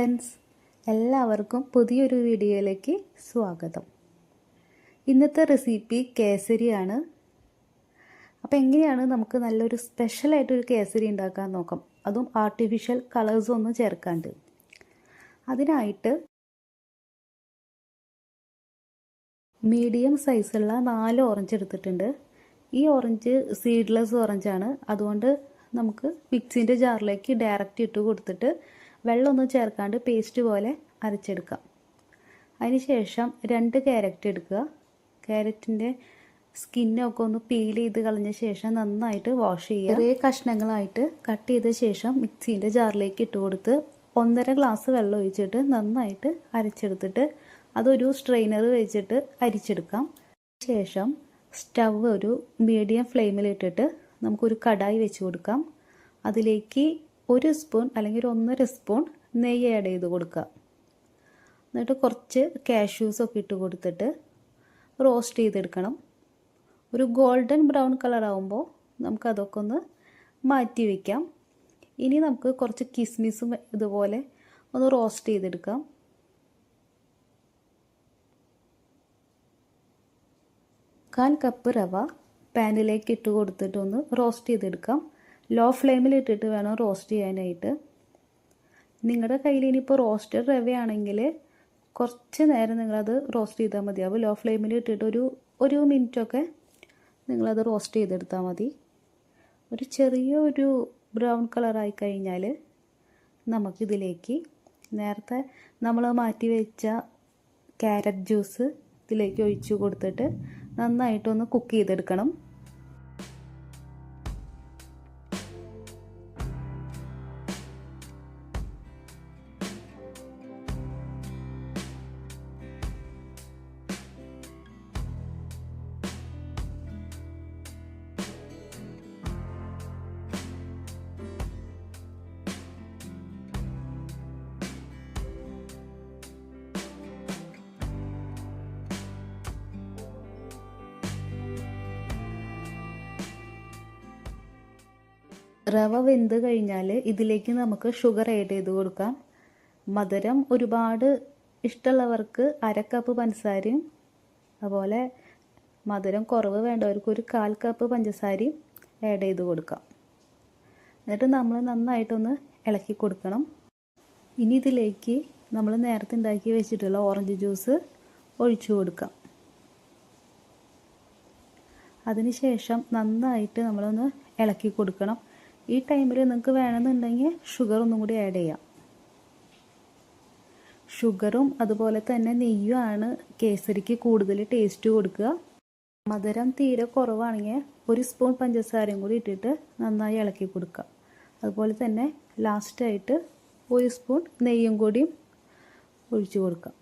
Friends എല്ലാവർക്കും പുതിയൊരു വീഡിയോയിലേക്ക് സ്വാഗതം. ഇന്നത്തെ റെസിപ്പി കേസരിയാണ്. അപ്പോൾ എങ്ങനെയാണ് നമുക്ക് നല്ലൊരു സ്പെഷ്യലായിട്ടൊരു കേസരി ഉണ്ടാക്കാൻ നോക്കാം. അതും ആർട്ടിഫിഷ്യൽ കളേഴ്സ് ഒന്നും ചേർക്കാണ്ട്. അതിനായിട്ട് മീഡിയം സൈസുള്ള നാല് ഓറഞ്ച് എടുത്തിട്ടുണ്ട്. ഈ ഓറഞ്ച് സീഡ്ലെസ് ഓറഞ്ചാണ് അതുകൊണ്ട് നമുക്ക് മിക്സിന്റെ ജാറിലേക്ക് ഡയറക്റ്റ് ഇട്ട് കൊടുത്തിട്ട് വെള്ളമൊന്നും ചേർക്കാണ്ട് പേസ്റ്റ് പോലെ അരച്ചെടുക്കാം അതിനുശേഷം രണ്ട് ക്യാരറ്റ് എടുക്കുക. ക്യാരറ്റിന്റെ സ്കിന്നൊക്കെ ഒന്ന് പീൽ ചെയ്ത് കളഞ്ഞ ശേഷം നന്നായിട്ട് വാഷ് ചെയ്യുക. ചെറിയ കഷ്ണങ്ങളായിട്ട് കട്ട് ചെയ്ത ശേഷം മിക്സീന്റെ ജാറിലേക്ക് ഇട്ട് കൊടുത്ത് ഒന്നര ഗ്ലാസ് വെള്ളം ഒഴിച്ചിട്ട് നന്നായിട്ട് അരച്ചെടുത്തിട്ട് അതൊരു സ്ട്രെയിനർ വെച്ചിട്ട് അരിച്ചെടുക്കാം. ശേഷം സ്റ്റവ് ഒരു മീഡിയം ഫ്ലെയിമിലിട്ടിട്ട് നമുക്കൊരു കടായി വെച്ച് കൊടുക്കാം. അതിലേക്ക് ഒരു സ്പൂൺ അല്ലെങ്കിൽ ഒരു ഒന്നര സ്പൂൺ നെയ്യ് ആഡ് ചെയ്ത് കൊടുക്കുക. എന്നിട്ട് കുറച്ച് കാഷ്യൂസൊക്കെ ഇട്ട് കൊടുത്തിട്ട് റോസ്റ്റ് ചെയ്തെടുക്കണം. ഒരു ഗോൾഡൻ ബ്രൗൺ കളർ ആകുമ്പോൾ നമുക്കതൊക്കെ ഒന്ന് മാറ്റി വയ്ക്കാം ഇനി നമുക്ക് കുറച്ച് കിസ്മിസും ഇതുപോലെ ഒന്ന് റോസ്റ്റ് ചെയ്തെടുക്കാം. കാൽ കപ്പ് റവ പാനിലേക്ക് ഇട്ട് കൊടുത്തിട്ടൊന്ന് റോസ്റ്റ് ചെയ്തെടുക്കാം. ലോ ഫ്ലെയിമിൽ ഇട്ടിട്ട് വേണം റോസ്റ്റ് ചെയ്യാനായിട്ട്. നിങ്ങളുടെ കയ്യിൽ ഇനിയിപ്പോൾ റോസ്റ്റഡ് റവയാണെങ്കിൽ കുറച്ച് നേരം നിങ്ങളത് റോസ്റ്റ് ചെയ്താൽ മതിയാവും ലോ ഫ്ലെയിമിൽ ഇട്ടിട്ട് ഒരു ഒരു മിനിറ്റൊക്കെ നിങ്ങളത് റോസ്റ്റ് ചെയ്തെടുത്താൽ മതി. ഒരു ചെറിയ ഒരു ബ്രൗൺ കളറായി കഴിഞ്ഞാൽ നമുക്കിതിലേക്ക് നേരത്തെ നമ്മൾ മാറ്റി വെച്ച ക്യാരറ്റ് ജ്യൂസ് ഇതിലേക്ക് ഒഴിച്ചു കൊടുത്തിട്ട് നന്നായിട്ടൊന്ന് കുക്ക് ചെയ്തെടുക്കണം. റവ വെന്ത് കഴിഞ്ഞാൽ ഇതിലേക്ക് നമുക്ക് ഷുഗർ ആഡ് ചെയ്ത് കൊടുക്കാം. മധുരം ഒരുപാട് ഇഷ്ടമുള്ളവർക്ക് അര കപ്പ് പഞ്ചസാരയും അതുപോലെ മധുരം കുറവ് വേണ്ടവർക്ക് ഒരു കാൽ കപ്പ് പഞ്ചസാരയും ആഡ് ചെയ്ത് കൊടുക്കാം. എന്നിട്ട് നമ്മൾ നന്നായിട്ടൊന്ന് ഇളക്കി കൊടുക്കണം. ഇനി ഇതിലേക്ക് നമ്മൾ നേരത്തെ ഉണ്ടാക്കി വെച്ചിട്ടുള്ള ഓറഞ്ച് ജ്യൂസ് ഒഴിച്ചു കൊടുക്കാം. അതിനുശേഷം നന്നായിട്ട് നമ്മളൊന്ന് ഇളക്കി കൊടുക്കണം. ഈ ടൈമിൽ നിങ്ങൾക്ക് വേണമെന്നുണ്ടെങ്കിൽ ഷുഗർ ഒന്നും കൂടി ആഡ് ചെയ്യാം. ഷുഗറും അതുപോലെ തന്നെ നെയ്യുമാണ് കേസരിക്ക് കൂടുതൽ ടേസ്റ്റ് കൊടുക്കുക. മധുരം തീരെ കുറവാണെങ്കിൽ ഒരു സ്പൂൺ പഞ്ചസാരയും കൂടി ഇട്ടിട്ട് നന്നായി ഇളക്കി കൊടുക്കുക. അതുപോലെ തന്നെ ലാസ്റ്റായിട്ട് ഒരു സ്പൂൺ നെയ്യും കൂടിയും ഒഴിച്ചു കൊടുക്കാം